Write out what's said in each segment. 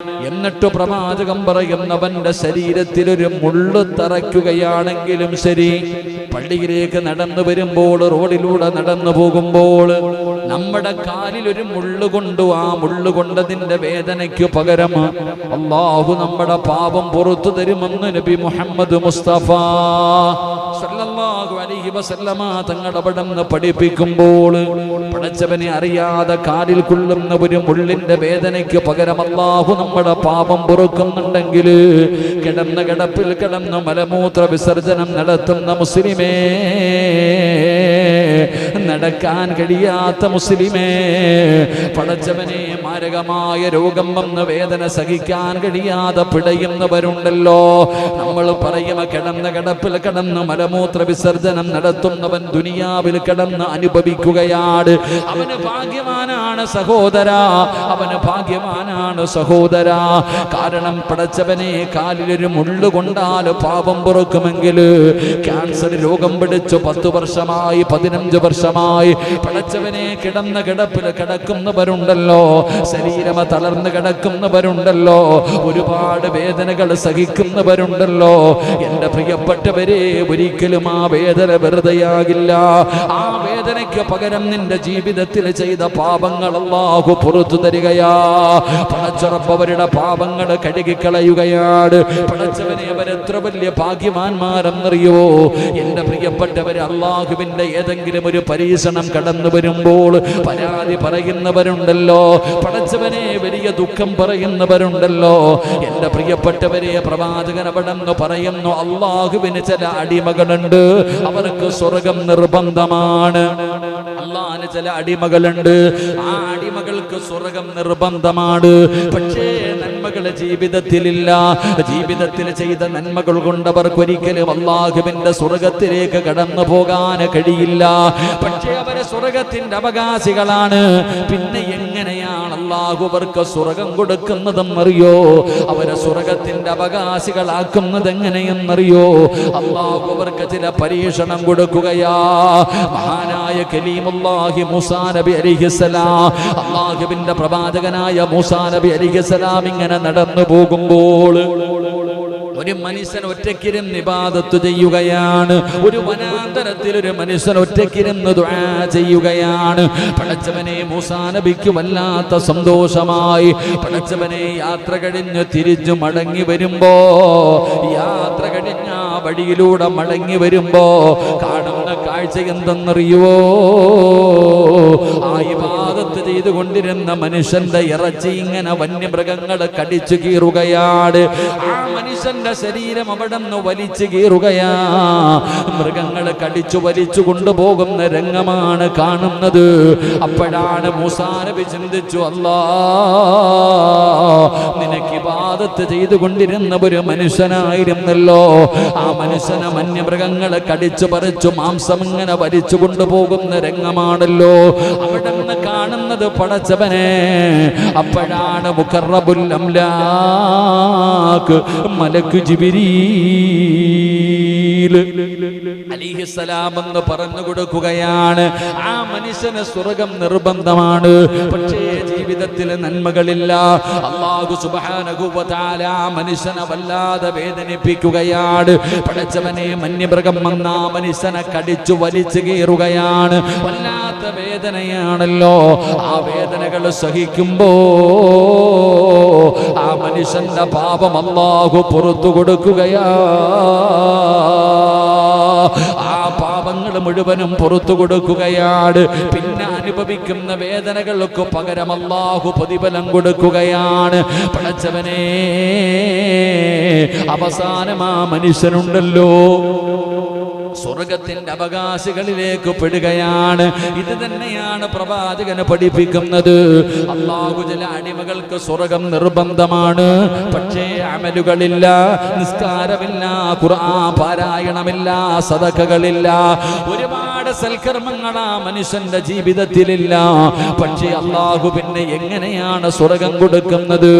എന്നിട്ട് പ്രവാചകം പറയുന്നവന്റെ ശരീരത്തിലൊരു മുള്ളു തറയ്ക്കുകയാണെങ്കിലും ശരി. പള്ളിയിലേക്ക് നടന്നു വരുമ്പോൾ റോഡിലൂടെ നടന്നു പോകുമ്പോൾ നമ്മുടെ കാലിൽ ഒരു മുള്ളു കൊണ്ടു ആ മുള്ളു കൊണ്ടതിന്റെ വേദനയ്ക്ക് പകരം അള്ളാഹു നമ്മുടെ പാപം പുറത്തു തരുമെന്ന് നബി മുഹമ്മദ് മുസ്തഫ സല്ലല്ലാഹു അലൈഹി വസല്ലമ തങ്ങളുടെ അവിടുന്ന് പഠിപ്പിക്കുമ്പോൾ പഠിച്ചവനെ അറിയാതെ കാലിൽ കൊള്ളുന്ന ഒരു മുള്ളിന്റെ വേദനയ്ക്ക് പകരം അള്ളാഹു നമ്മുടെ പാപം പൊറുക്കുന്നുണ്ടെങ്കിൽ കിടന്ന കിടപ്പിൽ കിടന്ന് മലമൂത്ര വിസർജനം നടത്തുന്ന മുസ്ലിമേ. നടക്കാൻ കഴിയാത്ത മുസ്ലിമേ പടച്ചവനെ മാരകമായ രോഗം വന്ന് വേദന സഹിക്കാൻ കഴിയാതെ പിടയുന്നവരുണ്ടല്ലോ. നമ്മൾ പറയുമ കിടന്ന കിടപ്പിൽ കിടന്ന് മലമൂത്ര വിസർജനം നടത്തുന്നവൻ ദുനിയാവിൽ കിടന്ന് അനുഭവിക്കുകയാണ്. അവന് ഭാഗ്യവാനാണ് സഹോദര അവന് ഭാഗ്യവാനാണ് സഹോദര. കാരണം പടച്ചവനെ കാലിലൊരു മുള്ളു കൊണ്ടാൽ പാപം പുറക്കുമെങ്കിൽ ക്യാൻസർ രോഗം പിടിച്ചു പത്ത് വർഷമായി പതിനഞ്ച് വർഷമായി പടച്ചവനെ കിടന്ന കിടപ്പിൽ കിടക്കുന്നവരുണ്ടല്ലോ. ശരീരമ തളർന്ന് കിടക്കുന്നവരുണ്ടല്ലോ. ഒരുപാട് വേദനകൾ സഹിക്കുന്നവരുണ്ടല്ലോ. എന്റെ പ്രിയപ്പെട്ടവരെ ഒരിക്കലും ആ വേദന വെറുതെയാകില്ല. ആ വേദനയ്ക്ക് പകരം നിന്റെ ജീവിതത്തിൽ ചെയ്ത പാപങ്ങൾ പുറത്തു തരികയാ. പടച്ചുറപ്പവരുടെ പാപങ്ങൾ കഴുകിക്കളയുകയാണ്. പടച്ചവനെ അവരെത്ര വലിയ ഭാഗ്യവാന്മാരെന്നറിയോ എന്റെ പ്രിയപ്പെട്ടവരെ അള്ളാഹുവിന്റെ ഏതെങ്കിലും ഒരു പരീക്ഷണം കടന്നു വരുമ്പോൾ പരാതി പറയുന്നവരുണ്ടല്ലോ പടച്ചവനെ വലിയ ദുഃഖം പറയുന്നവരുണ്ടല്ലോ. എന്റെ പ്രിയപ്പെട്ടവരെ പ്രവാചകൻ അവിടെന്ന് പറയുന്നു അള്ളാഹുവിന് ചില അടിമകളുണ്ട് അവർക്ക് സ്വർഗം നിർബന്ധമാണ്. അള്ളാഹിന് ചില അടിമകളുണ്ട് ആ അടിമകൾക്ക് സ്വർഗം നിർബന്ധമാണ്. പക്ഷേ ജീവിതത്തിലില്ല. ജീവിതത്തിൽ ചെയ്ത നന്മകൾ കൊണ്ട് അവർക്ക് ഒരിക്കലും അള്ളാഹുവിന്റെ സ്വർഗത്തിലേക്ക് കടന്നു പോകാൻ കഴിയില്ല. പക്ഷേ അവരെ സ്വർഗത്തിന്റെ അവകാശികളാണ്. പിന്നെ എങ്ങനെയാണ് അള്ളാഹു സ്വർഗം കൊടുക്കുന്നതും അറിയോ അവരെ സ്വർഗത്തിന്റെ അവകാശികളാക്കുന്നത് എങ്ങനെയെന്നറിയോ അള്ളാഹുവർക്ക് ചില പരീക്ഷണം കൊടുക്കുകയാ. മഹാനായ കലീമുല്ലാഹി മുസാനബി അലിഹിസലാം അള്ളാഹുവിന്റെ പ്രവാചകനായ മുസാനബി അലിഹിസലാം ഇങ്ങനെ നടന്നു പോകുമ്പോൾ ഒരു മനുഷ്യൻ ഒറ്റക്കിരും ഇബാദത്ത് ചെയ്യുകയാണ്. ഒരു വനാന്തരത്തിൽ ഒരു മനുഷ്യൻ ഒറ്റക്കിരുന്ന് ദുആ ചെയ്യുകയാണ്. പടച്ചവനെ മൂസാ വല്ലാത്ത സന്തോഷമായി. പടച്ചവനെ യാത്ര കഴിഞ്ഞ് തിരിച്ചു മടങ്ങി വരുമ്പോ യാത്ര കഴിഞ്ഞ വഴിയിലൂടെ മടങ്ങി വരുമ്പോ കാണുന്ന കാഴ്ച എന്തെന്നറിയുവോ? ആ ഇബാദത്ത് ചെയ്തുകൊണ്ടിരുന്ന മനുഷ്യന്റെ ഇറച്ചി ഇങ്ങനെ വന്യമൃഗങ്ങൾ കടിച്ചു കീറുകയാണ്. ആ മനുഷ്യന്റെ ശരീരം അവിടെ നിന്ന് വലിച്ചു കീറുകയാ. മൃഗങ്ങൾ കടിച്ചു വലിച്ചു കൊണ്ടുപോകുന്ന രംഗമാണ് കാണുന്നത്. അപ്പോഴാണ് മൂസാനബി ചിന്തിച്ചു അല്ലാ നിനക്ക് ഇബാദത്ത് ചെയ്തുകൊണ്ടിരുന്ന ഒരു മനുഷ്യനായിരുന്നല്ലോ. ആ മനുഷ്യനെ മന്യമൃഗങ്ങളെ കടിച്ചു പറിച്ചു മാംസം ഇങ്ങനെ വലിച്ചു കൊണ്ടുപോകുന്ന രംഗമാണല്ലോ. അവിടെ നിന്ന് കാണുന്നത് പടച്ചവനെ അപ്പോഴാണ് മുഖറബുൽ അംലാക്ക് മലക്ക് ജിബിരീൽ അലിഹിസലാം എന്ന് പറഞ്ഞു കൊടുക്കുകയാണ്. ആ മനുഷ്യന് സ്വർഗം നിർബന്ധമാണ്. പക്ഷേ ജീവിതത്തിൽ നന്മകളില്ല. അള്ളാഹു സുബാനകുവതാല മനുഷ്യനെ വല്ലാതെ വേദനിപ്പിക്കുകയാണ്. പടച്ചവനെ മന്യമൃഗം വന്ന മനുഷ്യനെ കടിച്ചു വലിച്ചു കീറുകയാണ്. വല്ലാത്ത വേദനയാണല്ലോ. ആ വേദനകൾ സഹിക്കുമ്പോ ആ മനുഷ്യന്റെ പാപം അള്ളാഹു പുറത്തു കൊടുക്കുകയാ. മുഴുവനും പുറത്തു കൊടുക്കുകയാണ്. പിന്നെ അനുഭവിക്കുന്ന വേദനകൾക്ക് പകരം അള്ളാഹു പ്രതിഫലം കൊടുക്കുകയാണ്. പടച്ചവനെ അവസാനം ആ മനുഷ്യനുണ്ടല്ലോ. സ്വർഗത്തിന്റെ അവകാശികളിലേക്ക് പെടുകയാണ്. ഇത് തന്നെയാണ് പ്രവാചകന് പഠിപ്പിക്കുന്നത്. അള്ളാഹു ചില അടിമകൾക്ക് സ്വർഗം നിർബന്ധമാണ്. പക്ഷേ അമലുകളില്ല നിസ്കാരമില്ല ഖുർആൻ പാരായണമില്ല സദക്കകളില്ല ഒരുപാട് ഒരുപാട് സൽക്കർമ്മങ്ങൾ ആ മനുഷ്യന്റെ ജീവിതത്തിലില്ല. പക്ഷേ അള്ളാഹു പിന്നെ എങ്ങനെയാണ് സ്വർഗം കൊടുക്കുന്നത്?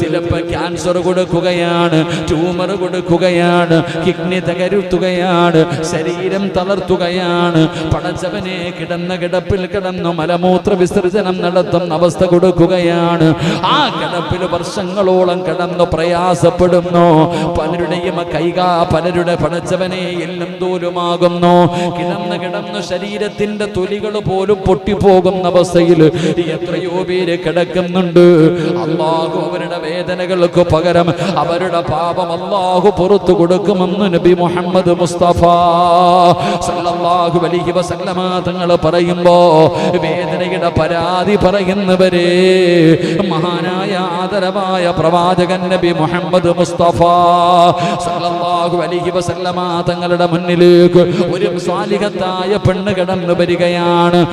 ചിലപ്പോ ക്യാൻസർ കൊടുക്കുകയാണ് ട്യൂമർ കൊടുക്കുകയാണ് കിഡ്നി തകരുത്തുകയാണ് ശരീരം തളർത്തുകയാണ് പടച്ചവനെ കിടന്ന കിടപ്പിൽ കിടന്നു മലമൂത്ര വിസർജനം നടത്തുന്ന അവസ്ഥ കൊടുക്കുകയാണ്. ആ കിടപ്പിൽ വർഷങ്ങളോളം കിടന്നു പ്രയാസപ്പെടുന്നു. പലരുടെയും കൈകാ പലരുടെ പടച്ചവനെ എല്ലാം ദൂരമാകുന്നു കിടന്ന് കിടന്നു ശരീരത്തിന്റെ തൊലികൾ പോലും പൊട്ടിപ്പോകുന്ന അവസ്ഥയിൽ എത്രയോ പേര് കിടക്കുന്നുണ്ട്. അള്ളാഹു അവരുടെ വേദനകൾക്ക് പകരം അവരുടെ പാപം അള്ളാഹു പുറത്തു കൊടുക്കുമെന്ന് നബി മുഹമ്മദ് മുസ്തഫ സല്ലല്ലാഹു അലൈഹി വസല്ലമ തങ്ങൾ പറയുമ്പോ വേദനയുടെ പരാതി പറയുന്നവരെ മഹാനായ ആദരവായ പ്രവാചകൻ നബി മുഹമ്മദ് മുസ്തഫ സല്ലല്ലാഹു അലൈഹി വസല്ലമ തങ്ങളുടെ മുന്നിലേക്ക് ഒരു സ്വാലിഹത്തായ പെണ്ണ് കിടന്നു വരികയാണ്.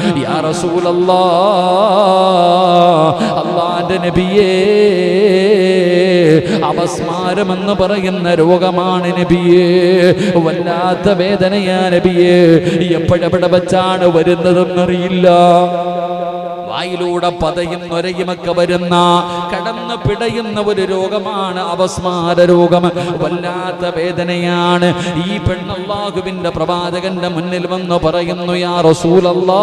അള്ളാന്റെ നബിയേ അവസ്മാരമെന്ന് പറയുന്ന രോഗമാണ് നബിയേ. വല്ലാത്ത വേദനയാ നബിയേ. എപ്പോഴെവിടെ വെച്ചാണ് വരുന്നതെന്നറിയില്ല. വായിലൂടെ പതയും നൊരയുമൊക്കെ വരുന്ന കടന്ന് പിടയുന്ന ഒരു രോഗമാണ് അവസ്മാര രോഗം. വല്ലാത്ത വേദനയാണ്. ഈ പെണ്ണല്ലാഹുവിന്റെ പ്രവാചകന്റെ മുന്നിൽ വന്ന് പറയുന്നു യാ റസൂലല്ലാ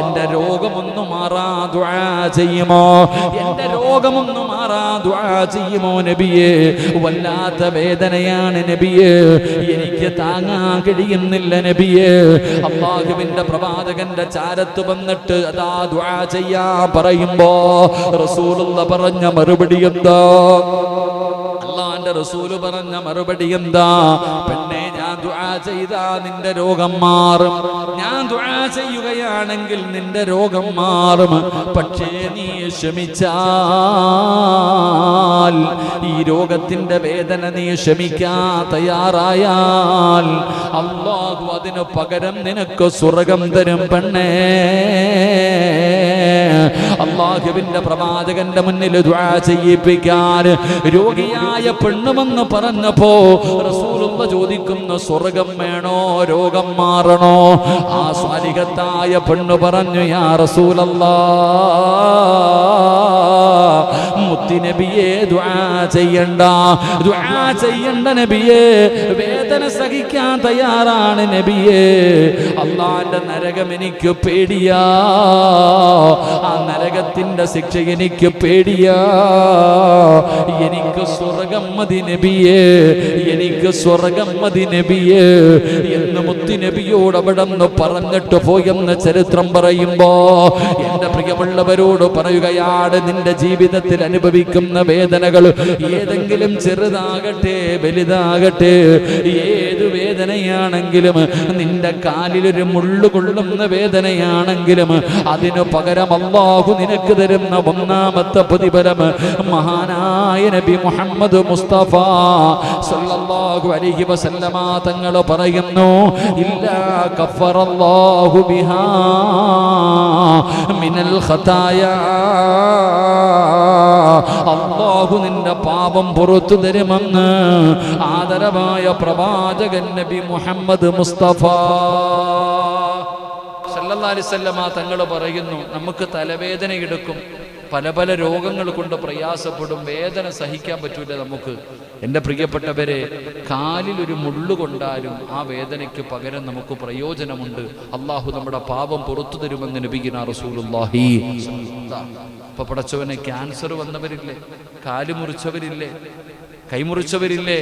എന്റെ രോഗമൊന്നും മാറാ ദുആ ചെയ്യുമോ? എന്റെ രോഗമൊന്നും മാറാ ദുആ ചെയ്യുമോ നബിയേ? വല്ലാത്ത വേദനയാണ് നബിയേ. എനിക്ക് താങ്ങാൻ കഴിയുന്നില്ല നബിയേ. അള്ളാഹുവിന്റെ പ്രവാചകന്റെ ചാരത്ത് വന്നിട്ട് അതാ ദുആ ചെയ്യാൻ പറയുമ്പോ റസൂലുള്ള പറഞ്ഞ മറുപടി എന്താ? അള്ളാന്റെ റസൂൽ പറഞ്ഞ മറുപടി എന്താ? പിന്നെ ഞാൻ ദുആ ചെയ്താ നിന്റെ രോഗം മാറും. ഞാൻ ദുആ ചെയ്യുകയാണെങ്കിൽ നിന്റെ രോഗം മാറും. പക്ഷേ നീ ക്ഷമിച്ചാൽ ഈ രോഗത്തിന്റെ വേദന നീ ക്ഷമിക്കാൻ തയ്യാറായാൽ അള്ളാഹു അതിനു പകരം നിനക്ക് സ്വർഗം തരും പെണ്ണേ. അള്ളാഹുവിന്റെ പ്രവാചകന്റെ മുന്നിൽ ദുആ ചെയ്യിപ്പിക്കാൻ രോഗിയായ പെണ്ണുമെന്ന് പറഞ്ഞപ്പോ റസൂലുള്ള ചോദിക്കുന്ന സ്വർഗം വേണോ? രോഗം മാറണോ? ആ സ്വാലികത്തായ പെണ്ണു പറഞ്ഞു യാ റസൂലല്ലാ മുത്തിനബിയെ ദുആ ചെയ്യണ്ട ദുആ ചെയ്യണ്ട നബിയെ. വേദന സഹിക്കാൻ തയ്യാറാണ് നബിയെ. അള്ളാന്റെ നരകം എനിക്ക് പേടിയാ നരകത്തിന്റെ ശിക്ഷ എനിക്ക് പേടിയാ. എനിക്ക് സ്വർഗം മതി നബിയേ. എനിക്ക് സ്വർഗം മതി നബിയേ. എന്ന് മുത്തി നബിയോട് അവിടെ നിന്ന് പറഞ്ഞിട്ട് പോയെന്ന് ചരിത്രം പറയുമ്പോ എന്റെ പ്രിയമുള്ളവരോട് പറയുകയാണ് നിന്റെ ജീവിതത്തിൽ അനുഭവിക്കുന്ന വേദനകൾ ഏതെങ്കിലും ചെറുതാകട്ടെ വലുതാകട്ടെ ഏത് വേദനയാണെങ്കിലും നിന്റെ കാലിലൊരു മുള്ളു കൊള്ളുന്ന വേദനയാണെങ്കിലും അതിനു പകരം അള്ളാഹു നിനക്ക് തരുന്ന ഒന്നാമത്തെ പ്രതിഫലം മഹാനായ നബി മുഹമ്മദ് മുസ്തഫ സല്ലല്ലാഹു അലൈഹി വസല്ലമ തങ്ങൾ പറയുന്നു ഇല്ലാ الله ബിഹാ മിനൽ الخطايا അള്ളാഹു നിന്റെ പാപം പുറത്തു തരുമെന്ന് ആദരവായ പ്രവാചകൻ നബി മുഹമ്മദ് മുസ്തഫ. സല്ലല്ലാലിസല്ലമ തങ്ങൾ പറയുന്നു നമുക്ക് തലവേദന എടുക്കും പല പല രോഗങ്ങൾ കൊണ്ട് പ്രയാസപ്പെടും വേദന സഹിക്കാൻ പറ്റൂല നമുക്ക്. എന്റെ പ്രിയപ്പെട്ടവരെ കാലിൽ ഒരു മുള്ളു കൊണ്ടാലും ആ വേദനയ്ക്ക് പകരം നമുക്ക് പ്രയോജനമുണ്ട്. അള്ളാഹു നമ്മുടെ പാപം പുറത്തു തരുമെന്ന് ലഭിക്കുന്ന റസൂലുല്ലാഹി അപ്പൊ പടച്ചവനെ ക്യാൻസർ വന്നവരില്ലേ? കാൽ മുറിച്ചവരില്ലേ? കൈമുറിച്ചവരില്ലേ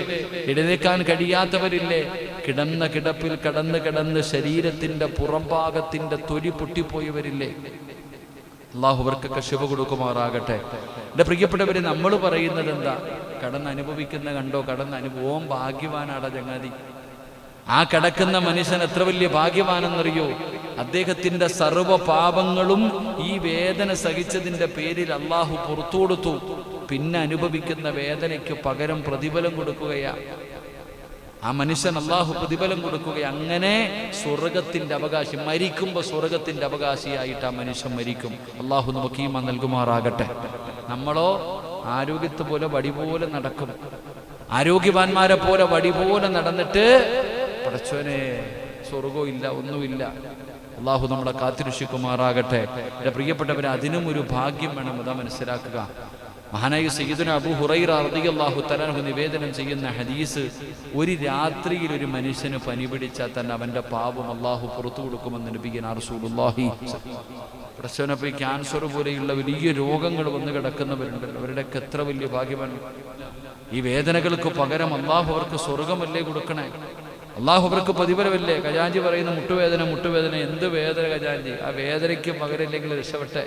എഴുന്നേക്കാൻ കഴിയാത്തവരില്ലേ? കിടന്ന കിടപ്പിൽ കടന്ന് കിടന്ന് ശരീരത്തിന്റെ പുറംഭാഗത്തിന്റെ തൊലി പൊട്ടിപ്പോയവരില്ലേ? അള്ളാഹു അവർക്കൊക്കെ ശിവ കൊടുക്കുമാറാകട്ടെ. എന്റെ പ്രിയപ്പെട്ടവരെ നമ്മൾ പറയുന്നത് എന്താ? കടന്ന് അനുഭവിക്കുന്ന കണ്ടോ? കടന്ന് അനുഭവം ഭാഗ്യവാനാടാ ചങ്ങാതി. ആ കിടക്കുന്ന മനുഷ്യൻ എത്ര വലിയ ഭാഗ്യവാനെന്നറിയോ? അദ്ദേഹത്തിന്റെ സർവ പാപങ്ങളും ഈ വേദന സഹിച്ചതിന്റെ പേരിൽ അള്ളാഹു പുറത്തു കൊടുത്തു. പിന്നെ അനുഭവിക്കുന്ന വേദനയ്ക്ക് പകരം പ്രതിഫലം കൊടുക്കുകയാ. ആ മനുഷ്യൻ അള്ളാഹു പ്രതിഫലം കൊടുക്കുക അങ്ങനെ സ്വർഗത്തിന്റെ അവകാശി മരിക്കുമ്പോൾ സ്വർഗത്തിന്റെ അവകാശിയായിട്ട് ആ മനുഷ്യൻ മരിക്കും. അള്ളാഹു നമുക്ക് നൽകുമാറാകട്ടെ. നമ്മളോ ആരോഗ്യത്തെ പോലെ വടി പോലെ നടക്കും. ആരോഗ്യവാന്മാരെ പോലെ വടി പോലെ നടന്നിട്ട് പടച്ചോനെ സ്വർഗവും ഇല്ല ഒന്നുമില്ല. അള്ളാഹു നമ്മളെ കാത്തിരക്ഷിക്കുമാറാകട്ടെ. എന്റെ പ്രിയപ്പെട്ടവരെ അതിനും ഒരു ഭാഗ്യം വേണം. അതാ മനസ്സിലാക്കുക. മഹാനായ സയ്യിദുന അബു ഹുറൈറ റളിയല്ലാഹു തലാഹു നിവേദനം ചെയ്യുന്ന ഹദീസ് ഒരു രാത്രിയിൽ ഒരു മനുഷ്യന് പനി പിടിച്ചാൽ തന്നെ അവന്റെ പാപം അള്ളാഹു പുറത്തു കൊടുക്കുമെന്ന് നബിയൻ റസൂലുള്ളാഹി പ്രശ്നപ്പോൾ ക്യാൻസർ പോലെയുള്ള വലിയ രോഗങ്ങൾ വന്ന് കിടക്കുന്നവരുണ്ടല്ലോ. അവരുടെയൊക്കെ എത്ര വലിയ ഭാഗ്യമാണ് ഈ വേദനകൾക്ക് പകരം അള്ളാഹു അവർക്ക് സ്വർഗമല്ലേ കൊടുക്കണേ? അള്ളാഹു അവർക്ക് പ്രതിഫലമല്ലേ ഖജാഞ്ചി പറയുന്ന മുട്ടുവേദന മുട്ടുവേദന എന്ത് വേദന ഖജാഞ്ചി? ആ വേദനയ്ക്ക് പകരമില്ലെങ്കിൽ രക്ഷപ്പെട്ടെ.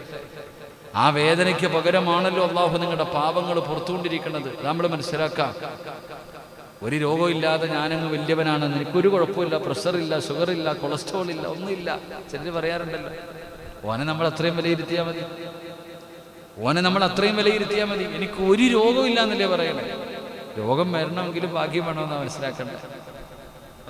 ആ വേദനയ്ക്ക് പകരമാണല്ലോ അള്ളാഹു നിങ്ങളുടെ പാപങ്ങൾ പുറത്തുകൊണ്ടിരിക്കുന്നത്. നമ്മൾ മനസ്സിലാക്കാം. ഒരു രോഗമില്ലാതെ ഞാനങ്ങ് വലിയവനാണ്. എനിക്കൊരു കുഴപ്പമില്ല പ്രഷറില്ല ഷുഗറില്ല കൊളസ്ട്രോൾ ഇല്ല ഒന്നുമില്ല. ചിലർ പറയാറുണ്ടല്ലോ ഓനെ നമ്മൾ അത്രയും വിലയിരുത്തിയാൽ മതി. ഓനെ നമ്മൾ അത്രയും വിലയിരുത്തിയാൽ മതി. എനിക്ക് ഒരു രോഗമില്ല എന്നല്ലേ പറയണേ? രോഗം വരണമെങ്കിലും ഭാഗ്യം വേണമെന്നാണ് മനസ്സിലാക്കേണ്ടത്.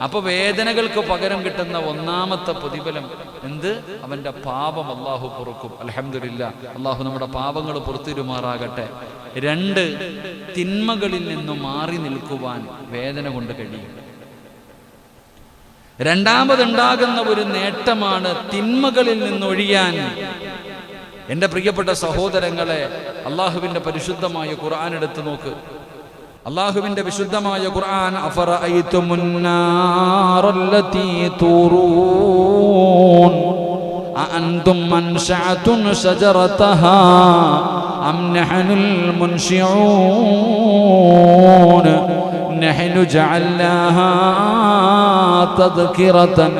അപ്പൊ വേദനകൾക്ക് പകരം കിട്ടുന്ന ഒന്നാമത്തെ പ്രതിഫലം എന്ത്? അവന്റെ പാപം അള്ളാഹു പൊറുക്കും. അലഹമില്ല അള്ളാഹു നമ്മുടെ പാപങ്ങൾ പുറത്തിരുമാറാകട്ടെ രണ്ട് തിന്മകളിൽ നിന്നും മാറി നിൽക്കുവാൻ വേദന കൊണ്ട് കഴിയും. രണ്ടാമതുണ്ടാകുന്ന ഒരു നേട്ടമാണ് തിന്മകളിൽ നിന്നൊഴിയാൻ എന്റെ പ്രിയപ്പെട്ട സഹോദരങ്ങളെ അള്ളാഹുവിന്റെ പരിശുദ്ധമായ ഖുർആൻ എടുത്തു നോക്ക്. അള്ളാഹുവിന്റെ വിശുദ്ധമായ ഖുർആൻ അഫറഅയ്തുമുന്നാറല്ലതീ തൂറൂൻ أأنتم أنشأتم شجرتها أم نحن المنشئون نحن جعلناها تذكرة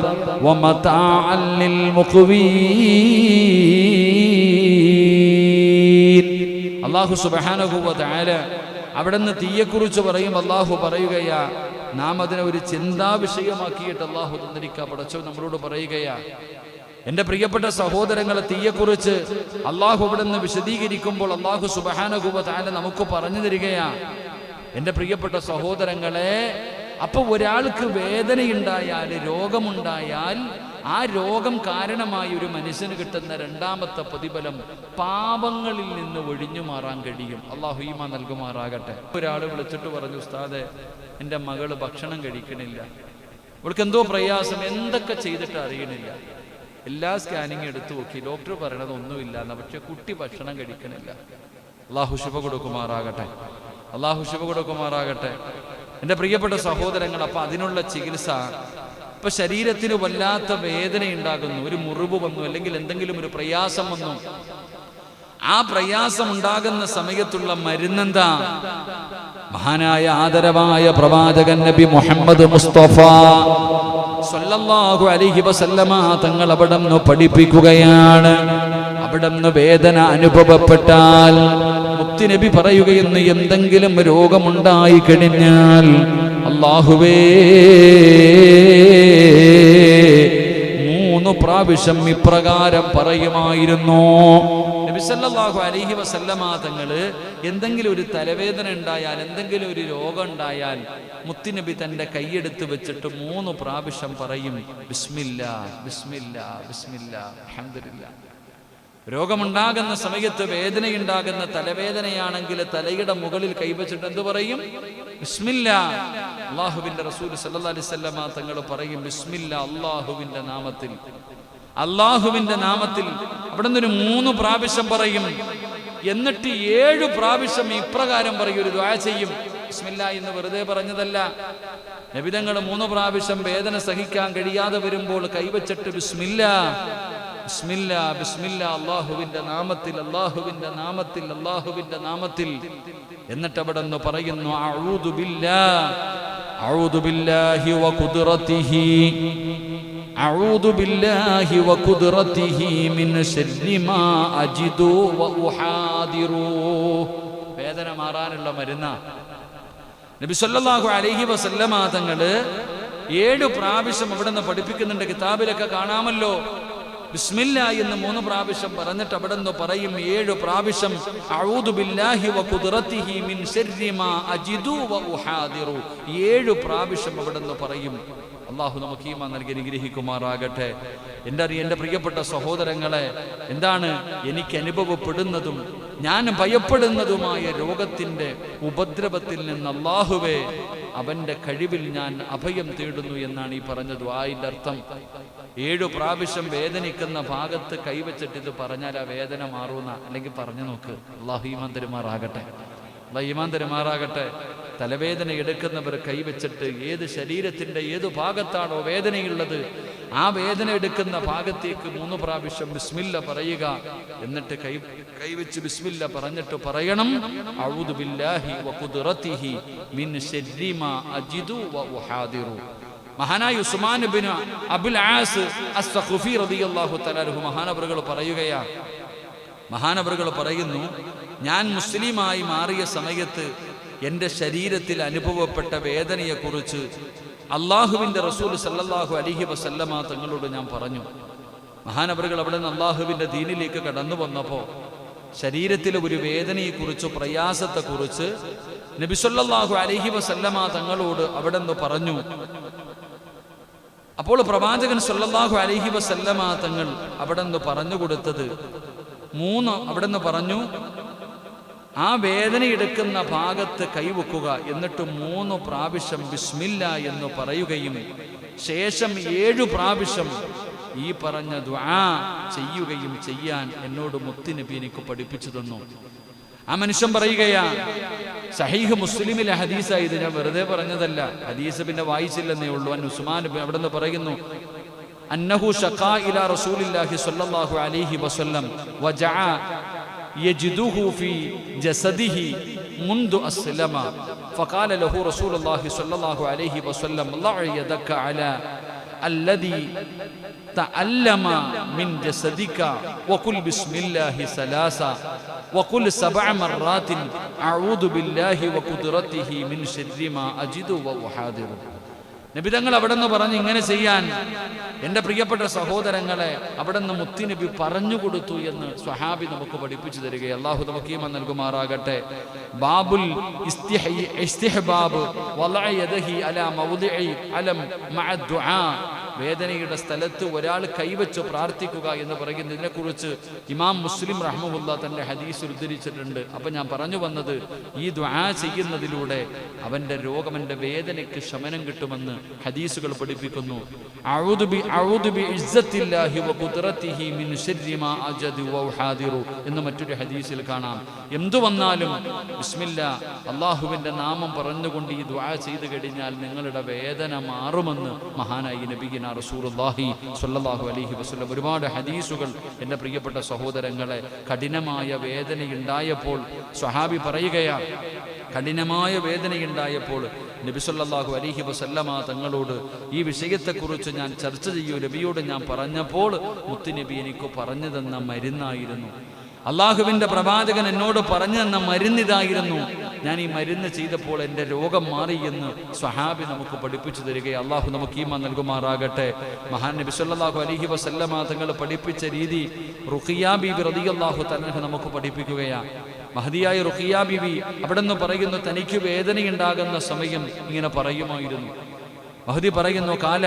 ومتاعا للمقوين അള്ളാഹു സുബഹാനഹുവല അവിടെ നിന്ന് തീയെക്കുറിച്ച് പറയും അള്ളാഹു പറയുകയാ നാം അതിനെ ഒരു ചിന്താ വിഷയമാക്കിയിട്ട് അള്ളാഹു തന്നിരിക്കുക പടച്ചോ നമ്മളോട് പറയുകയാ എന്റെ പ്രിയപ്പെട്ട സഹോദരങ്ങളെ തീയെക്കുറിച്ച് അള്ളാഹു ഇവിടെ നിന്ന് വിശദീകരിക്കുമ്പോൾ അള്ളാഹു സുബഹാനഹുവല നമുക്ക് പറഞ്ഞു തരികയാ എന്റെ പ്രിയപ്പെട്ട സഹോദരങ്ങളെ അപ്പൊ ഒരാൾക്ക് വേദനയുണ്ടായാൽ രോഗമുണ്ടായാൽ ആ രോഗം കാരണമായി ഒരു മനുഷ്യന് കിട്ടുന്ന രണ്ടാമത്തെ പ്രതിഫലം പാപങ്ങളിൽ നിന്ന് ഒഴിഞ്ഞു മാറാൻ കഴിയും. അള്ളാഹു ഈമ നൽകുമാറാകട്ടെ. ഒരാൾ വിളിച്ചിട്ട് പറഞ്ഞു ഉസ്താദെ എന്റെ മകൾ ഭക്ഷണം കഴിക്കണില്ല. അവൾക്ക് എന്തോ പ്രയാസം എന്തൊക്കെ ചെയ്തിട്ട് അറിയണില്ല. എല്ലാ സ്കാനിങ് എടുത്തു നോക്കി. ഡോക്ടർ പറയണത് ഒന്നുമില്ല. എന്നാ പക്ഷെ കുട്ടി ഭക്ഷണം കഴിക്കണില്ല. അള്ളാഹു ശുഭ കൊടുക്കുമാറാകട്ടെ. അള്ളാഹു ശുഭ കൊടുക്കുമാറാകട്ടെ. എന്റെ പ്രിയപ്പെട്ട സഹോദരങ്ങൾ അപ്പൊ അതിനുള്ള ചികിത്സ ഇപ്പൊ ശരീരത്തിന് വല്ലാത്ത വേദന ഉണ്ടാകുന്നു ഒരു മുറിവ് വന്നു അല്ലെങ്കിൽ എന്തെങ്കിലും ഒരു പ്രയാസം വന്നു. ആ പ്രയാസം ഉണ്ടാകുന്ന സമയത്തുള്ള മരുന്നെന്താ? മഹാനായ ആദരവായ പ്രവാചകൻ നബി മുഹമ്മദ് മുസ്തഫ സല്ലല്ലാഹു അലൈഹി വസല്ലമ തങ്ങൾ അവിടെ നിന്ന് പഠിപ്പിക്കുകയാണ്. അവിടെ നിന്ന് വേദന അനുഭവപ്പെട്ടാൽ മുത്തുനബി പറയുകയെന്ന് എന്തെങ്കിലും രോഗമുണ്ടായി കഴിഞ്ഞാൽ അള്ളാഹുവേ. മൂന്ന് പ്രാവശ്യം ഇപ്രകാരം പറയുമായിരുന്നു. നബി സല്ലല്ലാഹു അലൈഹി വസല്ലമ എന്തെങ്കിലും ഒരു തലവേദന ഉണ്ടായാൽ എന്തെങ്കിലും ഒരു രോഗം ഉണ്ടായാൽ മുത്തുനബി തന്റെ കൈയെടുത്ത് വെച്ചിട്ട് മൂന്ന് പ്രാവശ്യം പറയും ബിസ്മില്ല ബിസ്മില്ല ബിസ്മില്ല അൽഹംദുലില്ലാ. രോഗമുണ്ടാകുന്ന സമയത്ത് വേദനയുണ്ടാകുന്ന തലവേദനയാണെങ്കിൽ തലയുടെ മുകളിൽ കൈവച്ചിട്ട് എന്ത് പറയും? ബിസ്മില്ല. അള്ളാഹുവിന്റെ റസൂൽ വസല്ലമ തങ്ങൾ പറയും ബിസ്മില്ല അള്ളാഹുവിന്റെ നാമത്തിൽ. അള്ളാഹുവിന്റെ നാമത്തിൽ അവിടെ നിന്നൊരു മൂന്ന് പ്രാവശ്യം പറയും. എന്നിട്ട് ഏഴു പ്രാവശ്യം ഇപ്രകാരം പറയും ഒരു ദ്വാ ചെയ്യും. ബിസ്മില്ല എന്ന് വെറുതെ പറഞ്ഞതല്ല. നബിതങ്ങൾ മൂന്ന് പ്രാവശ്യം വേദന സഹിക്കാൻ കഴിയാതെ വരുമ്പോൾ കൈവച്ചിട്ട് ബിസ്മില്ല. ബിസ്മില്ല ബിസ്മില്ല അള്ളാഹുവിന്റെ നാമത്തിൽ അള്ളാഹുവിന്റെ നാമത്തിൽ അള്ളാഹുവിന്റെ നാമത്തിൽ. എന്നിട്ട് അവിടെ നിന്ന് പറയുന്നു അഊദു ബില്ലാ അഊദു ബില്ലാഹി ബില്ലാഹി വഖുദ്റതിഹി മിൻ ശർരി അജിദു വ ഉഹാദിറു. വേദന മാറാനുള്ള മരുന്നാ. നബി സല്ലല്ലാഹു അലൈഹി വസല്ലമ തങ്ങൾ ഏഴ് പ്രാവശ്യം അവിടെ നിന്ന് പഠിപ്പിക്കുന്നുണ്ട് കിതാബിലൊക്കെ കാണാമല്ലോ. ബിസ്മില്ല എന്ന് മൂന്ന് പ്രാവശ്യം പറഞ്ഞിട്ട് അവിടെ നിന്ന് പറയും ഏഴ് പ്രാവശ്യം ഏഴ് പ്രാവശ്യം അവിടെ നിന്ന് പറയും. അള്ളാഹു നമുക്ക് ഈമാൻ നൽകി അനുഗ്രഹിക്കുമാറാകട്ടെ. എന്റെ അറിയ എന്റെ പ്രിയപ്പെട്ട സഹോദരങ്ങളെ എന്താണ് എനിക്ക് അനുഭവപ്പെടുന്നതും ഞാൻ ഭയപ്പെടുന്നതുമായ രോഗത്തിന്റെ ഉപദ്രവത്തിൽ നിന്ന് അള്ളാഹുവേ അവന്റെ കഴിവിൽ ഞാൻ അഭയം തേടുന്നു എന്നാണ് ഈ പറഞ്ഞത് ആയിന്റെ അർത്ഥം. ഏഴു പ്രാവശ്യം വേദനിക്കുന്ന ഭാഗത്ത് കൈവച്ചിട്ട് ഇത് പറഞ്ഞാൽ ആ വേദന മാറൂന്ന. അല്ലെങ്കിൽ പറഞ്ഞു നോക്ക്. അള്ളാഹു ഈമാൻ തരുമാറാകട്ടെ. അള്ളാഹ് ഈമാൻ തരുമാറാകട്ടെ. തലവേദന എടുക്കുന്നവർ കൈവച്ചിട്ട് ഏത് ശരീരത്തിന്റെ ഏത് ഭാഗത്താണോ വേദനയുള്ളത് ആ വേദന എടുക്കുന്ന ഭാഗത്തേക്ക് മൂന്ന് പ്രാവശ്യം ബിസ്മില്ല പറയുക. എന്നിട്ട് കൈ കൈവച്ച് ബിസ്മില്ല പറഞ്ഞിട്ട് പറയണം അഊദു ബില്ലാഹി മിൻ അജിദു വ ഉഹാദിറു. മഹാനായ ഉസ്മാൻ ബിൻ അബുൽ ആസ് അസ്സഖുഫി റളിയല്ലാഹു തആലഹു മഹാനവറുകൾ പറയുകയാണ് മഹാനവറുകൾ പറയുന്നു ഞാൻ മുസ്ലിമായി മാറിയ സമയത്ത് എന്റെ ശരീരത്തിൽ അനുഭവപ്പെട്ട വേദനയെക്കുറിച്ച് അള്ളാഹുവിന്റെ റസൂൽ സല്ലാഹു അലിഹി വസല്ലമ തങ്ങളോട് ഞാൻ പറഞ്ഞു. മഹാനവറുകൾ അവിടെ നിന്ന് അള്ളാഹുവിന്റെ ദീനിലേക്ക് കടന്നു വന്നപ്പോൾ ശരീരത്തിലെ ഒരു വേദനയെക്കുറിച്ച് പ്രയാസത്തെക്കുറിച്ച് നബിസൊല്ലാഹു അലിഹി വസല്ലമ തങ്ങളോട് അവിടെ നിന്ന് പറഞ്ഞു. അപ്പോൾ പ്രവാചകൻ സൊല്ലാഹു അലൈഹി വസല്ലമ തങ്ങൾ അവിടെ നിന്ന് പറഞ്ഞു കൊടുത്തത്. മൂന്ന് അവിടെ നിന്ന് പറഞ്ഞു ആ വേദന എടുക്കുന്ന ഭാഗത്ത് കൈവെക്കുക. എന്നിട്ട് മൂന്ന് പ്രാവശ്യം ബിസ്മില്ല എന്ന് പറയുകയും ശേഷം ഏഴു പ്രാവശ്യം ഈ പറഞ്ഞ ദുആ ചെയ്യുകയും ചെയ്യാൻ എന്നോട് മുത്തിനബി എനിക്ക് പഠിപ്പിച്ചു തന്നു. ആ മനുഷ്യൻ പറയുകയാ സഹീഹ് മുസ്ലിമിലെ ഹദീസായി ഇത് ഞാൻ വെറുതെ പറഞ്ഞതല്ല. ഹദീസ് പിന്നെ വായിച്ചില്ലെന്നേ ഉള്ളൂ. അൻ ഉസ്മാൻ അവിടെ നിന്ന് പറയുന്നു അന്നഹു ഷഖാ ഇലാ റസൂലില്ലാഹി സ്വല്ലല്ലാഹു അലൈഹി വസല്ലം വജഅ يجده في جسده منذ أسلم فقال له رسول الله صلى الله عليه وسلم ضع يدك على الذي تعلم من جسدك وقل بسم الله ثلاثة وقل سبع مرات أعوذ بالله وقدرته من شر ما أجد وأحاذره നബിതങ്ങൾ അവിടെ നിന്ന് പറഞ്ഞു ഇങ്ങനെ ചെയ്യാൻ എന്റെ പ്രിയപ്പെട്ട സഹോദരങ്ങളെ അവിടെ നിന്ന് മുത്തിനബി പറഞ്ഞു കൊടുത്തു എന്ന് സ്വഹാബി നമുക്ക് പഠിപ്പിച്ചു തരിക അള്ളാഹു നമുക്കീമ നൽകുമാറാകട്ടെ. ബാബുൽ ഇസ്തിഹ- അലാ മൗദിഇ അലം ദുആ. വേദനയുടെ സ്ഥലത്ത് ഒരാൾ കൈവച്ച് പ്രാർത്ഥിക്കുക എന്ന് പറയുന്നതിനെക്കുറിച്ച് ഇമാം മുസ്ലിം റഹ്മുല്ല തന്റെ ഹദീസ് ഉദ്ധരിച്ചിട്ടുണ്ട്. അപ്പം ഞാൻ പറഞ്ഞു വന്നത് ഈ ദ്വാ ചെയ്യുന്നതിലൂടെ അവന്റെ രോഗം എന്റെ വേദനയ്ക്ക് ശമനം കിട്ടുമെന്ന് ഹദീസുകൾ പഠിപ്പിക്കുന്നു. എന്ന് മറ്റൊരു ഹദീസിൽ കാണാം. എന്തു വന്നാലും ബിസ്മില്ല അള്ളാഹുവിന്റെ നാമം പറഞ്ഞുകൊണ്ട് ഈ ദ്വാ ചെയ്തു കഴിഞ്ഞാൽ നിങ്ങളുടെ വേദന മാറുമെന്ന് മഹാനായി നബിഗിന ഒരുപാട് ഹദീസുകൾ എന്റെ പ്രിയപ്പെട്ട സഹോദരങ്ങളെ കഠിനമായ വേദനയുണ്ടായപ്പോൾ സ്വഹാബി പറയുകയാണ് കഠിനമായ വേദനയുണ്ടായപ്പോൾ നബി സല്ലല്ലാഹു അലൈഹി വസല്ലമ തങ്ങളോട് ഈ വിഷയത്തെക്കുറിച്ച് ഞാൻ ചർച്ച ചെയ്യൂ നബിയോട് ഞാൻ പറഞ്ഞപ്പോൾ മുത്തുനബി എനിക്ക് പറഞ്ഞു തന്ന മരുന്നായിരുന്നു. അള്ളാഹുവിന്റെ പ്രവാചകൻ എന്നോട് പറഞ്ഞു തന്ന മരുന്നിതായിരുന്നു ഞാൻ ഈ മരുന്ന് ചെയ്തപ്പോൾ എന്റെ രോഗം മാറി എന്ന് സ്വഹാബി നമുക്ക് പഠിപ്പിച്ചു തരികയെ അള്ളാഹു നമുക്ക് ഈമ നൽകുമാറാകട്ടെ. മഹാൻ നബി സല്ലല്ലാഹു അലൈഹി വസല്ലമ തങ്ങൾ പഠിപ്പിച്ച രീതി റുഖിയ ബീബി അള്ളാഹു തന്നെ നമുക്ക് പഠിപ്പിക്കുകയാണ് മഹദിയായ റുഖിയ ബീബി അവിടെ നിന്ന് പറയുന്നു തനിക്ക് വേദനയുണ്ടാകുന്ന സമയം ഇങ്ങനെ പറയുമായിരുന്നു. മഹദി പറയുന്നു കാല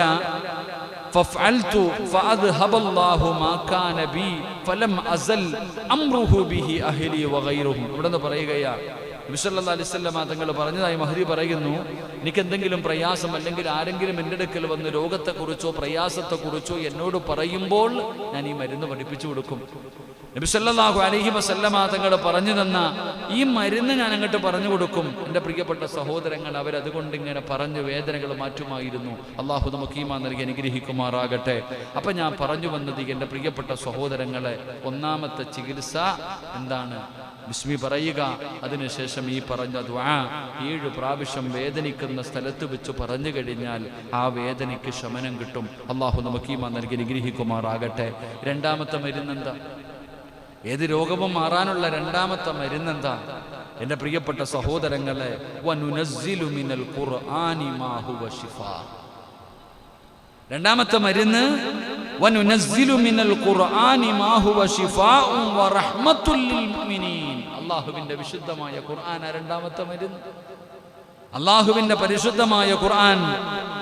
ففعلت فأذهب الله ما كان بي فلم أزل أمره به أهلي وغيرهم ഇവിടെ നിന്ന് പറയുകയാ നബിസല്ലാ അലിസ്വല്ലാ തങ്ങൾ പറഞ്ഞതായി മഹദി പറയുന്നു എനിക്ക് എന്തെങ്കിലും പ്രയാസം അല്ലെങ്കിൽ ആരെങ്കിലും എൻ്റെ അടുക്കൽ വന്ന് രോഗത്തെക്കുറിച്ചോ പ്രയാസത്തെക്കുറിച്ചോ എന്നോട് പറയുമ്പോൾ ഞാൻ ഈ മരുന്ന് പഠിപ്പിച്ചു കൊടുക്കും നബിസല്ലാഹു അലഹി വസല്ലമ തങ്ങൾ പറഞ്ഞു തന്ന ഈ മരുന്ന് ഞാൻ അങ്ങോട്ട് പറഞ്ഞു കൊടുക്കും. എന്റെ പ്രിയപ്പെട്ട സഹോദരങ്ങൾ അവരതുകൊണ്ട് ഇങ്ങനെ പറഞ്ഞു വേദനകൾ മാറ്റുമായിരുന്നു. അള്ളാഹു നമുക്ക് ഈമാ നൽകി അനുഗ്രഹിക്കുമാറാകട്ടെ. അപ്പൊ ഞാൻ പറഞ്ഞു വന്നത് എന്റെ പ്രിയപ്പെട്ട സഹോദരങ്ങളെ ഒന്നാമത്തെ ചികിത്സ എന്താണ്? ബിസ്മി പറയുക. അതിനുശേഷം ഈ പറഞ്ഞ ദ്വാ ഏഴ് പ്രാവശ്യം വേദനിക്കുന്ന സ്ഥലത്ത് വെച്ച് പറഞ്ഞു കഴിഞ്ഞാൽ ആ വേദനയ്ക്ക് ശമനം കിട്ടും. അള്ളാഹു നമുക്ക് ഈമാ നൽകി അനുഗ്രഹിക്കുമാറാകട്ടെ. രണ്ടാമത്തെ മരുന്നെന്താ ഏത് രോഗവും മാറാനുള്ള രണ്ടാമത്തെ മരുന്നെന്താ? എന്റെ പ്രിയപ്പെട്ട സഹോദരങ്ങളെ വനുനസ്സിലു മിനൽ ഖുർആനി മാ ഹുവ ശിഫാ. രണ്ടാമത്തെ മരുന്ന് വനുനസ്സിലു മിനൽ ഖുർആനി മാ ഹുവ ശിഫാഉൻ വറഹ്മത്തുൽ ലിൽ മുഅ്മിനീൻ അല്ലാഹുവിന്റെ വിശുദ്ധമായ ഖുർആന രണ്ടാമത്തെ മരുന്ന്. അള്ളാഹുവിന്റെ പരിശുദ്ധമായ ഖുർആൻ.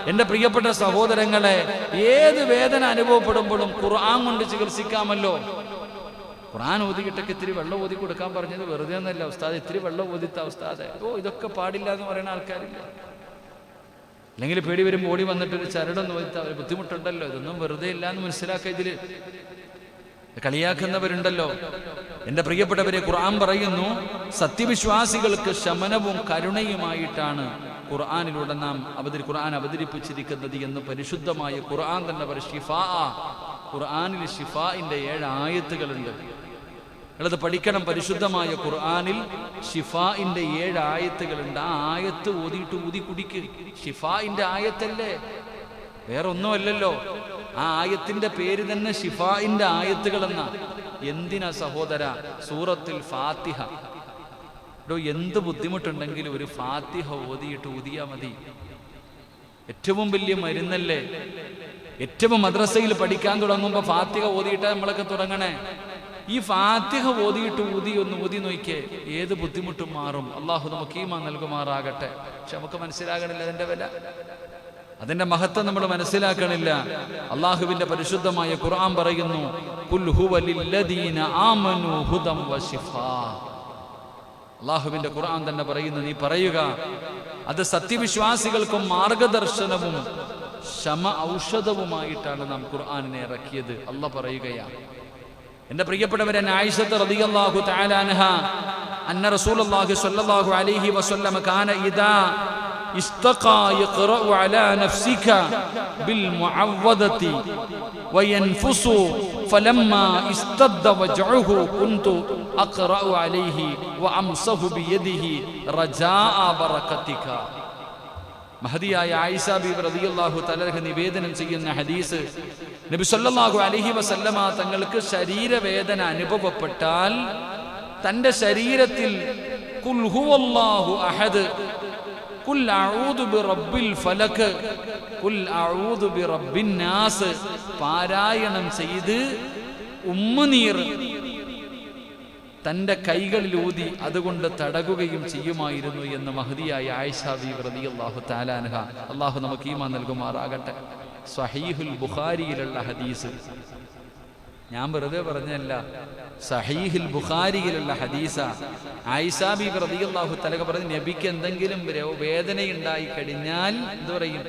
എന്റെ പ്രിയപ്പെട്ട സഹോദരങ്ങളെ ഏത് വേദന അനുഭവപ്പെടുമ്പോഴും ഖുർആൻ കൊണ്ട് ചികിത്സിക്കാമല്ലോ. ഖുർആൻ ഓതിയിട്ടൊക്കെ ഇത്തിരി വെള്ളം ഓതി കൊടുക്കാൻ പറഞ്ഞത് വെറുതെ ഒന്നല്ല ഉസ്താദ് ഇത്തിരി വെള്ളം ഓതിത്ത ഉസ്താദ്. ഓ ഇതൊക്കെ പാടില്ല എന്ന് പറയുന്ന ആൾക്കാരില്ല? അല്ലെങ്കിൽ പേടി വരും ഓടി വന്നിട്ട് ഒരു ചരടൊന്ന് ഓതിത്ത അവർ ബുദ്ധിമുട്ടുണ്ടല്ലോ ഇതൊന്നും വെറുതെ ഇല്ല എന്ന് മനസ്സിലാക്കുക ഇതിൽ കളിയാക്കുന്നവരുണ്ടല്ലോ. എന്റെ പ്രിയപ്പെട്ടവരെ ഖുർആൻ പറയുന്നു സത്യവിശ്വാസികൾക്ക് ശമനവും കരുണയുമായിട്ടാണ് ഖുർആാനിലൂടെ നാം അവതരി ഖുർആൻ അവതരിപ്പിച്ചിരിക്കുന്നത് എന്ന് പരിശുദ്ധമായ ഖുർആൻ തന്നെ പറയും ഷിഫാ ഖുർആാനിൽ ഏഴ് ആയത്തുകളുണ്ട്. നിങ്ങളത് പഠിക്കണം പരിശുദ്ധമായ ഖുർആാനിൽ ഷിഫായിന്റെ ഏഴ് ആയത്തുകളുണ്ട്. ആ ആയത്ത് ഊതിയിട്ട് ഊതി കുടിക്ക്. ഷിഫായിന്റെ ആയത്തല്ലേ? വേറൊന്നുമല്ലല്ലോ. ആ ആയത്തിന്റെ പേര് തന്നെ ഷിഫായിന്റെ ആയത്തുകൾ എന്ന എന്തിനാ സഹോദര? സൂറത്തിൽ ഫാത്തിഹ. എന്ത് ബുദ്ധിമുട്ടുണ്ടെങ്കിലും ഒരു ഫാത്തിഹ ഓതിയിട്ട് ഊതിയാ മതി. ഏറ്റവും വലിയ മരുന്നല്ലേ? ഏറ്റവും മദ്രസയിൽ പഠിക്കാൻ തുടങ്ങുമ്പോൾ ഫാത്തിഹ ഓതിയിട്ടാ നമ്മളൊക്കെ തുടങ്ങണേ. ഈ ഫാത്തിഹ ഓതിയിട്ട് ഊതി ഒന്ന് ഊതി നോക്കിയേ. ഏത് ബുദ്ധിമുട്ടും മാറും. അള്ളാഹു നമുക്ക് ഈമാ നൽകുമാറാകട്ടെ. പക്ഷെ നമുക്ക് മനസ്സിലാകണില്ല അതിന്റെ വില. അതിന്റെ മഹത്വം നമ്മൾ മനസ്സിലാക്കണില്ല. അള്ളാഹുവിന്റെ പരിശുദ്ധമായ ഖുർആൻ പറയുന്നു. അള്ളാഹുവിന്റെ ഖുർആൻ തന്നെ പറയുന്നു നീ പറയുക അത് സത്യവിശ്വാസികൾക്കും മാർഗദർശനവും ശമ ഔഷധവുമായിട്ടാണ് നാം ഖുർആാനിനെ ഇറക്കിയത്. അല്ല പറയുകയാണ് എന്റെ പ്രിയപ്പെട്ടവരെ ആയിഷത്ത് റളിയല്ലാഹു തആലാനഹ അന്ന റസൂലുള്ളാഹി സ്വല്ലല്ലാഹു അലൈഹി വസല്ലം കാന ഇദാ ഇസ്തഖാ യഖറഉ അലാ നഫ്സിക ബിൽ മുഅവ്വദതി വയൻഫുസു ഫലമ്മാ ഇസ്തദ്ദ വജഉഹു കുന്തു അഖറഉ അലൈഹി വഅംസഹു ബിയദിഹി റജാഅ ബറകതിക മഹദിയായ ആയിഷ ബീബ് റളിയല്ലാഹു തലഹ നിവേദനം ചെയ്യുന്ന ഹദീസ് നബി സല്ലല്ലാഹു അലഹി വസല്ലമ തങ്ങൾക്ക് ശരീരവേദന അനുഭവപ്പെട്ടാൽ തന്റെ ശരീരത്തിൽ അഹദ് അഊദു ബിറബ്ബിൽ ഫലക് കുൽ അഊദു ബിറബ്ബിൻ നാസ് പാരായണം ചെയ്ത് ഉമ്മുനീർ തന്റെ കൈകളിൽ ഊതി അതുകൊണ്ട് തടകുകയും ചെയ്യുമായിരുന്നു എന്ന് മഹതിയായ ആയിഷാബി വ്രതി അള്ളാഹു താലാൻഹ അള്ളാഹു നമുക്ക് ഈമാ നൽകുമാറാകട്ടെ. സഹീഹുൽ ബുഖാരിയിലുള്ള ഹദീസ്. ഞാൻ വെറുതെ പറഞ്ഞല്ല സഹീഹിൽ ബുഖാരിയിലുള്ള ഹദീസ. ആയിഷാബി വ്രതി അള്ളാഹു തലക പറഞ്ഞ് നബിക്ക് എന്തെങ്കിലും വേദനയുണ്ടായി കഴിഞ്ഞാൽ എന്ത് പറയും?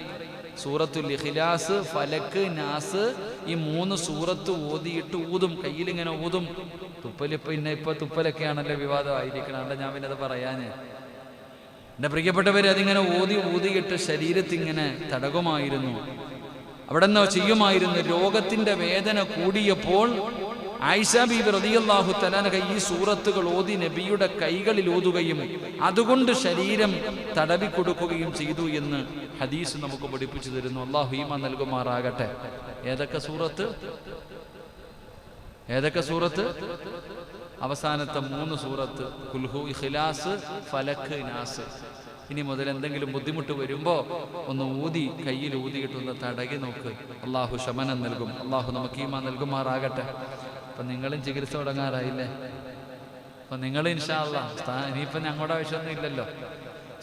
സൂറത്തുൽ ഇഖ്ലാസ് ഫലക്ക് നാസ് ഈ മൂന്ന് സൂറത്ത് ഓതിയിട്ട് ഊതും കയ്യിലിങ്ങനെ ഊതും. തുപ്പലിപ്പോ ഇന്ന ഇപ്പൊ തുപ്പലൊക്കെയാണല്ലോ വിവാദമായിരിക്കണം. അല്ല ഞാൻ പിന്നെ അത് പറയാന്. എന്റെ പ്രിയപ്പെട്ടവർ അതിങ്ങനെ ഓതി ഊതിയിട്ട് ശരീരത്തിങ്ങനെ തടകുമായിരുന്നു. അവിടെ നിന്ന് ചെയ്യുമായിരുന്നു. രോഗത്തിന്റെ വേദന കൂടിയപ്പോൾ ആയിഷ ബീബി റളിയല്ലാഹു തലാനക ഈ സൂറത്തുകൾ ഓതി നബിയുടെ കൈകളിൽ ഓതുകയും അതുകൊണ്ട് ശരീരം തടവി കൊടുക്കുകയും ചെയ്തു എന്ന് ഹദീസ് നമുക്ക് പഠിപ്പിച്ചു തരുന്നു. അള്ളാഹു ഈമ നൽകുമാറാകട്ടെ. ഏതൊക്കെ സൂറത്ത്? ഏതൊക്കെ സൂറത്ത്? അവസാനത്തെ മൂന്ന് സൂറത്ത്. കുൽഹു ഇഖ്ലാസ് ഫലക്ക് നാസ്. ഇനി മുതൽ എന്തെങ്കിലും ബുദ്ധിമുട്ട് വരുമ്പോ ഒന്ന് ഊതി കയ്യിൽ ഊതിയിട്ടൊന്ന് തടകി നോക്ക്. അള്ളാഹു ശമനം നൽകും. അള്ളാഹു നമുക്ക് ഈമ നൽകുമാറാകട്ടെ. അപ്പൊ നിങ്ങളും ചികിത്സ തുടങ്ങാറായില്ലേ? അപ്പൊ നിങ്ങൾ ഇൻഷാല്ല ഇനിയിപ്പൊ ഞങ്ങളുടെ ആവശ്യമൊന്നും ഇല്ലല്ലോ.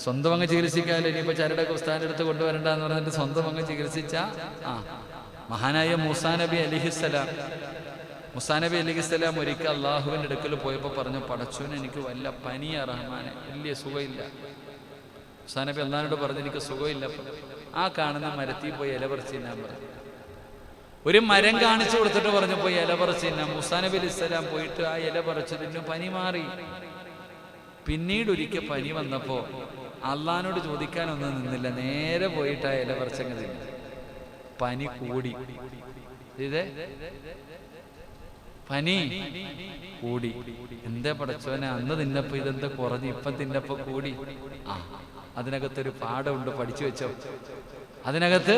സ്വന്തം അങ്ങ് ചികിത്സിക്കാല്ലോ ഇനിയിപ്പോ ചരടൊക്കെ ഉസ്താന്റെ അടുത്ത് കൊണ്ടുവരണ്ടെന്ന് പറഞ്ഞിട്ട് സ്വന്തം അങ്ങ് ചികിത്സിച്ച ആ. മഹാനായ മൂസാ നബി അലിഹിസ്സലാം മുസാ നബി അലിഹിസ്സലാം ഒരിക്കൽ അള്ളാഹുവിന്റെ അടുക്കൽ പോയപ്പോൾ പറഞ്ഞു പടച്ചോന് എനിക്ക് വല്ല പനിയാ റഹ്മാനെ വലിയ സുഖമില്ല മുസാ നബി അള്ളഹാനോട് പറഞ്ഞു എനിക്ക് സുഖമില്ല ആ കാണുന്ന മരത്തിൽ പോയി ഇല തിന്നാൻ പറഞ്ഞു. ഒരു മരം കാണിച്ചു കൊടുത്തിട്ട് പറഞ്ഞു പോയി ഇല പറിച്ച് തന്നെ മുസാ നബി അലി ഇസ്ലാം പോയിട്ട് ആ ഇല പറിച്ചു തിന്നു പനി മാറി. പിന്നീട് ഒരിക്കൽ പനി വന്നപ്പോ അള്ളഹാനോട് ചോദിക്കാനൊന്നും നിന്നില്ല. നേരെ പോയിട്ട് ആ ഇല പറിച്ചങ്ങ് പനി കൂടി. പനി കൂടി. എന്താ പടച്ചവനെ അന്ന് തിന്നപ്പോ ഇതെന്താ കുറഞ്ഞു ഇപ്പം തിന്നപ്പോ കൂടി. ആ അതിനകത്തൊരു പാഠമുണ്ട് പഠിച്ചു വെച്ചോ. അതിനകത്ത്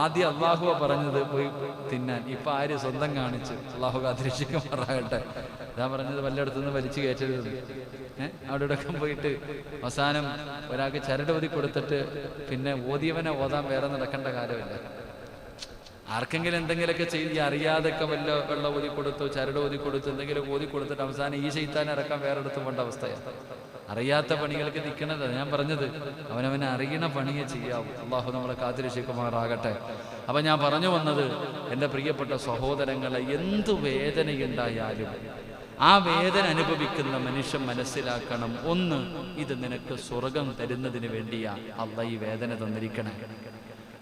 ആദ്യം അള്ളാഹുവ പറഞ്ഞത് പോയി തിന്നാൻ. ഇപ്പൊ ആര് സ്വന്തം കാണിച്ച് അള്ളാഹു കാത്തിരക്ഷിക്കുമാറാകട്ടെ ഞാൻ പറഞ്ഞത് വല്ലയിടത്തുനിന്ന് വലിച്ചു കയറ്റരുത്. ഏഹ് അവിടെ ഇടക്കം പോയിട്ട് അവസാനം ഒരാൾക്ക് ചരട് ഓതി കൊടുത്തിട്ട് പിന്നെ ഓതിയവനെ ഓതാൻ വേറെ നടക്കേണ്ട കാലമില്ല ആർക്കെങ്കിലും എന്തെങ്കിലുമൊക്കെ ചെയ്ത് അറിയാതൊക്കെ വല്ല വെള്ളം ഊതി കൊടുത്തു ചരട് ഊതി കൊടുത്തു എന്തെങ്കിലും ഊതി കൊടുത്തിട്ട് അവസാനം ഈ ചെയ്താൻ ഇറക്കാൻ വേറെ എടുത്ത് പോകേണ്ട അവസ്ഥയാണ് അറിയാത്ത പണികൾക്ക് നിൽക്കണത് ഞാൻ പറഞ്ഞത്. അവനവനെ അറിയണ പണിയെ ചെയ്യാവൂ. അള്ളാഹു നമ്മളെ കാത്തിരക്ഷിക്കുമാറാകട്ടെ അപ്പൊ ഞാൻ പറഞ്ഞു വന്നത് എന്റെ പ്രിയപ്പെട്ട സഹോദരങ്ങളെ എന്തു വേദനയുണ്ടായാലും ആ വേദന അനുഭവിക്കുന്ന മനുഷ്യൻ മനസ്സിലാക്കണം. ഒന്ന് ഇത് നിനക്ക് സ്വർഗം തരുന്നതിന് വേണ്ടിയാ അല്ല ഈ വേദന തന്നിരിക്കണേ.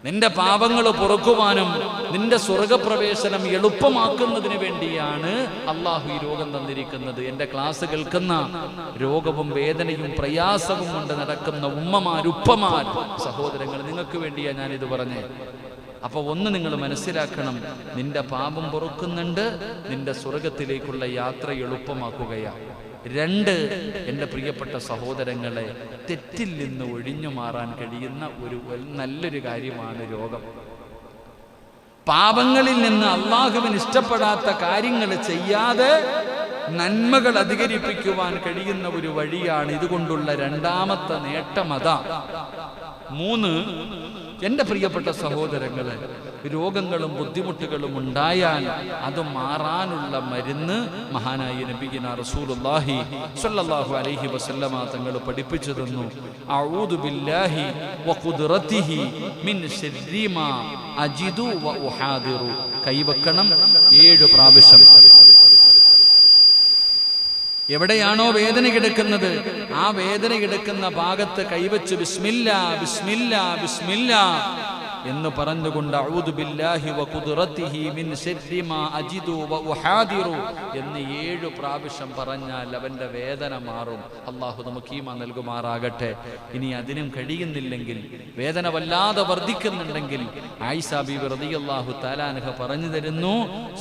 നിന്റെ പാപങ്ങൾ പൊറുക്കുവാനും നിന്റെ സ്വർഗപ്രവേശനം എളുപ്പമാക്കുന്നതിന് വേണ്ടിയാണ് അള്ളാഹു ഈ രോഗം തന്നിരിക്കുന്നത്. എന്റെ ക്ലാസ് കേൾക്കുന്ന രോഗവും വേദനയും പ്രയാസവും കൊണ്ട് നടക്കുന്ന ഉമ്മമാർ ഉപ്പമാർ സഹോദരങ്ങൾ നിങ്ങൾക്ക് വേണ്ടിയാണ് ഇത് പറഞ്ഞേ. അപ്പൊ ഒന്ന് നിങ്ങൾ മനസ്സിലാക്കണം നിന്റെ പാപം പൊറുക്കുന്നുണ്ട് നിന്റെ സ്വർഗത്തിലേക്കുള്ള യാത്ര എളുപ്പമാക്കുകയാണ് രണ്ട് എന്റെ പ്രിയപ്പെട്ട സഹോദരങ്ങളെ തെറ്റിൽ നിന്ന് ഒഴിഞ്ഞു മാറാൻ കഴിയുന്ന ഒരു നല്ലൊരു കാര്യമാണ് രോഗം. പാപങ്ങളിൽ നിന്ന് അള്ളാഹുവിന് ഇഷ്ടപ്പെടാത്ത കാര്യങ്ങൾ ചെയ്യാതെ നന്മകൾ അധികരിപ്പിക്കുവാൻ കഴിയുന്ന ഒരു വഴിയാണ് ഇതുകൊണ്ടുള്ള രണ്ടാമത്തെ നേട്ടം അതാ. മൂന്ന് എന്റെ പ്രിയപ്പെട്ട സഹോദരങ്ങളെ രോഗങ്ങളും ബുദ്ധിമുട്ടുകളും ഉണ്ടായാൽ അത് മാറാനുള്ള മരുന്ന് മഹാനായ നബിഗിന റസൂലുല്ലാഹി സ്വല്ലല്ലാഹു അലൈഹി വസല്ലമ തങ്ങൾ പഠിപ്പിച്ചു തന്നു. അഊദു ബില്ലാഹി വഖുദ്റതിഹി മിൻ ശർരി മാ അജിദു വ ഉഹാദിറു. കൈവക്കണം ഏഴ് പ്രാവശ്യം. എവിടെയാണോ വേദന കിടക്കുന്നത് ആ വേദന കിടക്കുന്ന ഭാഗത്ത് കൈവച്ച് ബിസ്മില്ല ബിസ്മില്ല ബിസ്മില്ല എന്ന് പറഞ്ഞുകൊണ്ട് എന്ന് ഏഴു പ്രാവശ്യം പറഞ്ഞാൽ അവന്റെ വേദന മാറും. അള്ളാഹു നമുക്ക് ഈമ നൽകുമാറാകട്ടെ. ഇനി അതിനും കഴിയുന്നില്ലെങ്കിൽ വേദന വല്ലാതെ വർദ്ധിക്കുന്നുണ്ടെങ്കിൽ ആയിഷ വെറുതെ അള്ളാഹു തലാനഹ പറഞ്ഞു തരുന്നു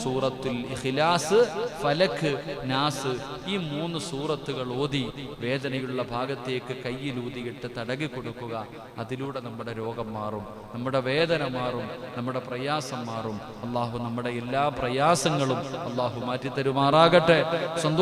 സൂറത്തുൽ ഇഖിലാസ് ഫലക്ക് നാസ് ഈ മൂന്ന് സൂറത്തുകൾ ഓതി വേദനയുള്ള ഭാഗത്തേക്ക് കയ്യിലൂതിയിട്ട് തടകി കൊടുക്കുക. അതിലൂടെ നമ്മുടെ രോഗം മാറും. നമ്മുടെ വേദന മാറും നമ്മുടെ പ്രയാസം മാറും. അള്ളാഹു നമ്മുടെ എല്ലാ പ്രയാസങ്ങളും അള്ളാഹു മാറ്റിത്തരുമാറാകട്ടെ. സന്തോഷം